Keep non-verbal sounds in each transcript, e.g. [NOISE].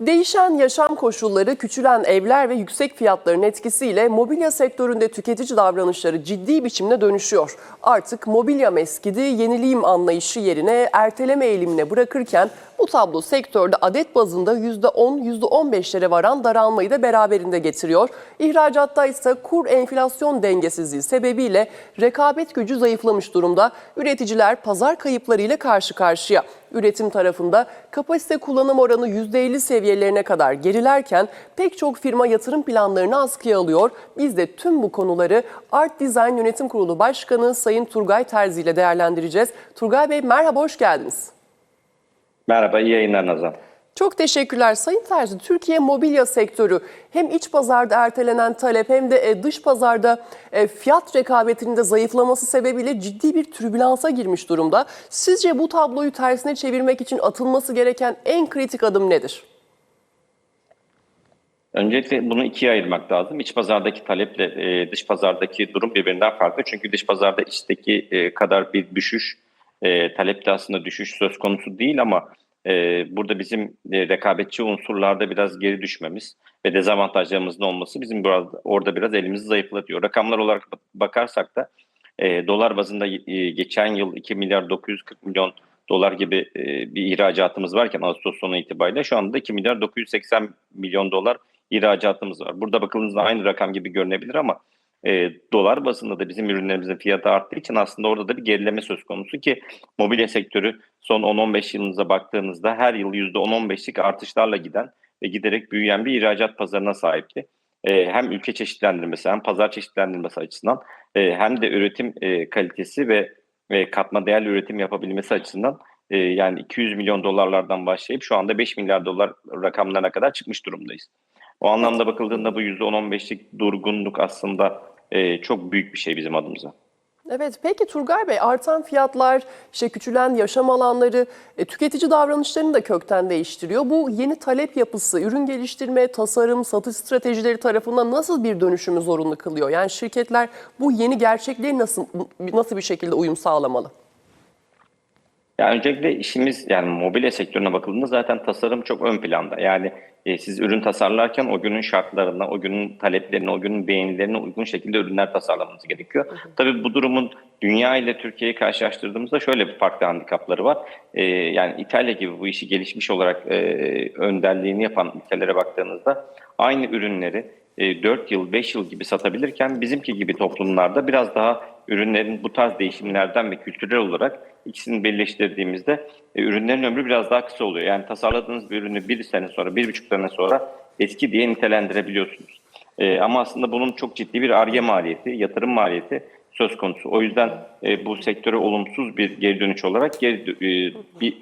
Değişen yaşam koşulları, küçülen evler ve yüksek fiyatların etkisiyle mobilya sektöründe tüketici davranışları ciddi biçimde dönüşüyor. Artık mobilyam eskidi, yenileyim anlayışı yerine erteleme eğilimine bırakırken bu tablo sektörde adet bazında %10, %15'lere varan daralmayı da beraberinde getiriyor. İhracatta ise kur enflasyon dengesizliği sebebiyle rekabet gücü zayıflamış durumda. Üreticiler pazar kayıplarıyla karşı karşıya. Üretim tarafında kapasite kullanım oranı %50 seviyelerine kadar gerilerken pek çok firma yatırım planlarını askıya alıyor. Biz de tüm bu konuları Art Design Yönetim Kurulu Başkanı Sayın Turgay Terzi ile değerlendireceğiz. Turgay Bey merhaba, hoş geldiniz. Merhaba, iyi yayınlar Nazan. Çok teşekkürler Sayın Terzi. Türkiye mobilya sektörü hem iç pazarda ertelenen talep hem de e, dış pazarda e, fiyat rekabetinin de zayıflaması sebebiyle ciddi bir türbülansa girmiş durumda. Sizce bu tabloyu tersine çevirmek için atılması gereken en kritik adım nedir? Öncelikle bunu ikiye ayırmak lazım. İç pazardaki taleple e, dış pazardaki durum birbirinden farklı. Çünkü dış pazarda içteki kadar bir düşüş, talepte aslında düşüş söz konusu değil ama e, burada bizim e, rekabetçi unsurlarda biraz geri düşmemiz ve dezavantajlarımızın olması bizim orada biraz elimizi zayıflatıyor. Rakamlar olarak bakarsak da e, dolar bazında e, geçen yıl 2 milyar 940 milyon dolar gibi bir ihracatımız varken Ağustos sonu itibariyle şu anda 2 milyar 980 milyon dolar ihracatımız var. Burada bakıldığınızda aynı rakam gibi görünebilir ama e, dolar bazında da bizim ürünlerimizin fiyatı arttığı için aslında orada da bir gerileme söz konusu ki mobilya sektörü son 10-15 yılınıza baktığınızda her yıl %10-15'lik artışlarla giden ve giderek büyüyen bir ihracat pazarına sahipti. E, hem ülke çeşitlendirmesi hem pazar çeşitlendirmesi açısından e, hem de üretim e, kalitesi ve, ve katma değerli üretim yapabilmesi açısından e, yani 200 milyon dolarlardan başlayıp şu anda 5 milyar dolar rakamlarına kadar çıkmış durumdayız. O anlamda bakıldığında bu %10-15'lik durgunluk aslında e, çok büyük bir şey bizim adımıza. Evet, peki Turgay Bey artan fiyatlar, işte küçülen yaşam alanları e, tüketici davranışlarını da kökten değiştiriyor. Bu yeni talep yapısı, ürün geliştirme, tasarım, satış stratejileri tarafından nasıl bir dönüşümü zorunlu kılıyor? Yani şirketler bu yeni gerçekliğe nasıl nasıl bir şekilde uyum sağlamalı? Yani öncelikle işimiz yani mobilya sektörüne bakıldığında zaten tasarım çok ön planda. Yani e, siz ürün tasarlarken o günün şartlarına, o günün taleplerine, o günün beğenilerine uygun şekilde ürünler tasarlamanız gerekiyor. Hı hı. Tabii bu durumun dünya ile Türkiye'yi karşılaştırdığımızda şöyle bir farklı handikapları var. E, yani İtalya gibi bu işi gelişmiş olarak e, önderliğini yapan ülkelere baktığınızda aynı ürünleri e, 4 yıl, 5 yıl gibi satabilirken bizimki gibi toplumlarda biraz daha ürünlerin bu tarz değişimlerden ve kültürel olarak ikisini birleştirdiğimizde e, ürünlerin ömrü biraz daha kısa oluyor. Yani tasarladığınız bir ürünü bir sene sonra, bir buçuk sene sonra eski diye nitelendirebiliyorsunuz. E, ama aslında bunun çok ciddi bir arge maliyeti, yatırım maliyeti söz konusu. O yüzden e, bu sektöre olumsuz bir geri dönüş olarak geri, e, bir,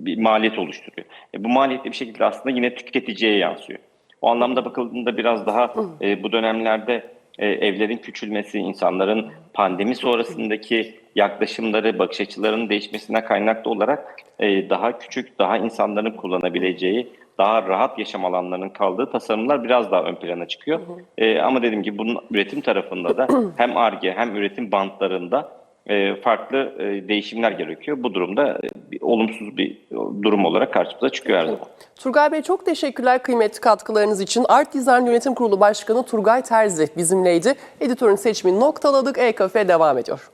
bir maliyet oluşturuyor. E, bu maliyet bir şekilde aslında yine tüketiciye yansıyor. O anlamda bakıldığında biraz daha e, bu dönemlerde e, evlerin küçülmesi, insanların pandemi sonrasındaki yaklaşımları, bakış açılarının değişmesine kaynaklı olarak e, daha küçük, daha insanların kullanabileceği, daha rahat yaşam alanlarının kaldığı tasarımlar biraz daha ön plana çıkıyor. E, ama dediğim gibi bunun üretim tarafında da [CLEARS THROAT] hem ARGE hem üretim bantlarında e, farklı e, değişimler gerekiyor. Bu durumda e, bir, olumsuz bir durum olarak karşımıza çıkıyor her zaman. Turgay Bey çok teşekkürler kıymetli katkılarınız için. Art Design Yönetim Kurulu Başkanı Turgay Terzi bizimleydi. Editörün seçimini noktaladık. E-Kafe devam ediyor.